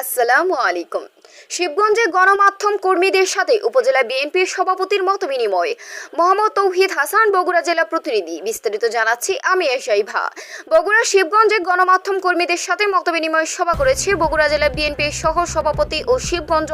আসসালামু আলাইকুম। শিবগঞ্জে গণমাধ্যম কর্মীদের সাথে উপজেলা বিএনপির সভাপতির মত বিনিময়। মোহাম্মদ তৌহিদ হাসান, বগুড়া জেলা প্রতিনিধি। বিস্তারিত জানাচ্ছি আমি এশাইভা। বগুড়া শিবগঞ্জে গণমাধ্যম কর্মীদের সাথে মত বিনিময় সভা করেছে বগুড়া জেলা বিএনপির সহ সভাপতি ও শিবগঞ্জ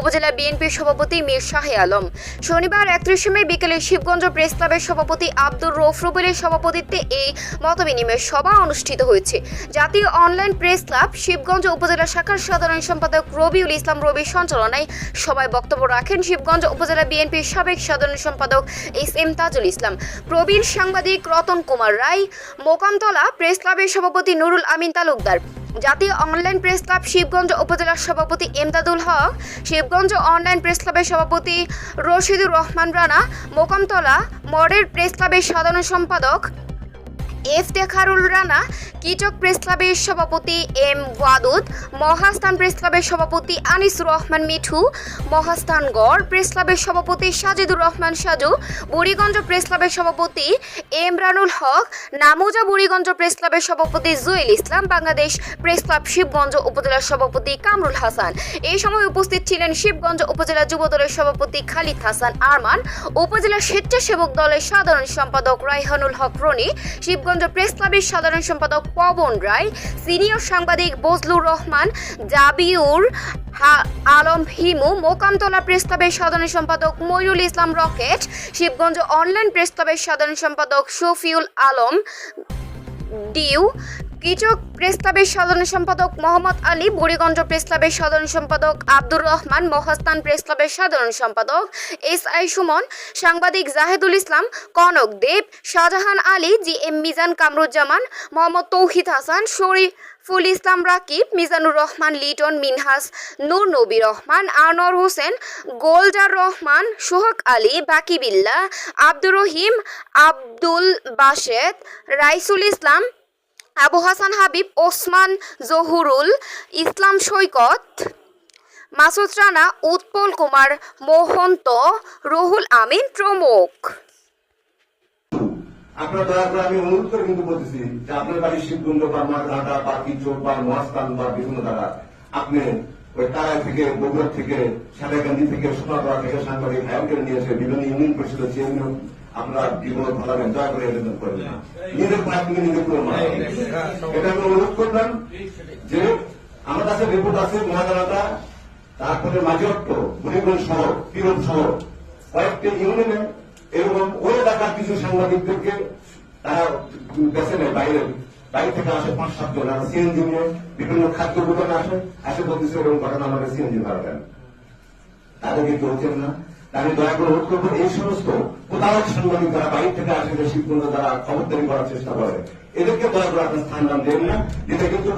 উপজেলা বিএনপির সভাপতি মীর শাহে আলম। শনিবার একত্রিশে মে বিকেলে শিবগঞ্জ প্রেস ক্লাবের সভাপতি আব্দুর রৌফ রুবেলের সভাপতিত্বে এই মতবিনিময় সভা অনুষ্ঠিত হয়েছে। জাতীয় অনলাইন প্রেস ক্লাব শিবগঞ্জ উপজেলা শাখার সাধারণ সম্পাদক রবিউল ইসলাম রবির সঞ্চালনায় সভায় বক্তব্য রাখেন শিবগঞ্জ উপজেলা বিএনপির সাবেক সাধারণ সম্পাদক এস এম তাজুল ইসলাম। প্রবীণ সাংবাদিক রতন কুমার রায়, মোকামতলা প্রেস ক্লাবের সভাপতি নুরুল আমিন তালুকদার, জাতীয় অনলাইন প্রেস ক্লাব শিবগঞ্জ উপজেলার সভাপতি এমদাদুল হক, শিবগঞ্জ অনলাইন প্রেস ক্লাবের সভাপতি রশিদুর রহমান রানা, মোকামতলা মডেল প্রেস ক্লাবের সাধারণ সম্পাদক ইফতেখারুল রানা কিচক প্রেস ক্লাবের সভাপতি এম ওয়াদুদ, মহাস্থান প্রেস ক্লাবের সভাপতি আনিসুর রহমান মিঠু মহাস্থানগড় প্রেস ক্লাবের সভাপতি সাজিদুর রহমান সাজু, বুড়িগঞ্জ প্রেস ক্লাবের সভাপতি এমরানুল হক, নামুজা বুড়িগঞ্জ প্রেস ক্লাবের সভাপতি জুয়েল ইসলাম, বাংলাদেশ প্রেস ক্লাব শিবগঞ্জ উপজেলার সভাপতি কামরুল হাসান। এই সময় উপস্থিত ছিলেন শিবগঞ্জ উপজেলা যুব দলের সভাপতি খালিদ হাসান আরমান, উপজেলা স্বেচ্ছাসেবক দলের সাধারণ সম্পাদক রায়হানুল হক রনি, শিবগঞ্জ প্রেস ক্লাবের সাধারণ সম্পাদক পবন রায় সিনিয়র সাংবাদিক বজলুর রহমান, জাবিউর আলম হিমু, মোকামতলা প্রেস ক্লাবের সাধারণ সম্পাদক Mainul Islam rocket, Shibganj online press ক্লাবের সাধারণ সম্পাদক শফিউল আলম, ডিউ কিচক প্রেস ক্লাবের সাধারণ সম্পাদক মোহাম্মদ আলী, বুড়িগঞ্জ প্রেস ক্লাবের সাধারণ সম্পাদক আব্দুর রহমান মহাস্তান প্রেস ক্লাবের সাধারণ সম্পাদক এস আই সুমন, সাংবাদিক জাহেদুল ইসলাম, কনক দেব, শাহজাহান আলী, জি এম মিজান কামরুজ্জামান, মোহাম্মদ তৌহিদ হাসান, শরীফুল ইসলাম রাকিব, মিজানুর রহমান, লিটন মিনহাস, নূর নবী রহমান, আনোয়ার হোসেন, গোলজার রহমান, সোহাগ আলী বাকিবিল্লা আব্দুর রহিম, আব্দুল বাসেদ রাইসুল ইসলাম আবু হাসান হাবিব, ওসমান জহুরুল ইসলাম সৈকত, মাসুদ রানা, উৎপল কুমার, মোহন্ত, রুহুল আমিন প্রমুখ। আপনার দয়া করে আমি অনুরোধ করে কিন্তু বলতেছি যে আপনার বাড়ি শিবকুণ্ড বা মাঠঘাটা বা কিচক বা মহাস্থান বা বিভিন্ন জায়গা, আপনি ওই তারাই থেকে, বগুড়া থেকে সাদাকান্দি থেকে সোনাপাড়া থেকে সাংবাদিক ভাইকে নিয়ে এসে বিভিন্ন ইউনিয়ন পরিষদের চেয়ারম্যান আপনারা বিপদ ভালাবেন দয়া করে আবেদন করবেন না নিজের পায়ে থেকে। এটা আমি অনুরোধ করলাম যে আমার কাছে রিপোর্ট আছে মহাজানাটা তারপরে মাঝিরত্ব বুড়িগঞ্জ শহর তিরপ শহর। কয়েকটি ইউনিয়নে এরকম ওই এলাকার কিছু সাংবাদিকদেরকে তারা বেছে নেয় বাইরে বাইরে থেকে আসে পাঁচ সাতজন আর সিএনজি নিয়ে বিভিন্ন খাদ্য দোকানে আসে আসে বলতেছে এরকম ঘটনা আমাদের সিএনজি ভাড়া দেন তাদেরকে চলছেন না? আমি দয়া করে অনুরোধ করব এই সমস্ত প্রতারক সাংবাদিক যারা বাইরে থেকে আসে, যে শিবকুণ্ড তারা খবরদারি করার চেষ্টা করে, এদেরকে দয়া করে আপনার স্থান নাম দেন না। যেটা কিন্তু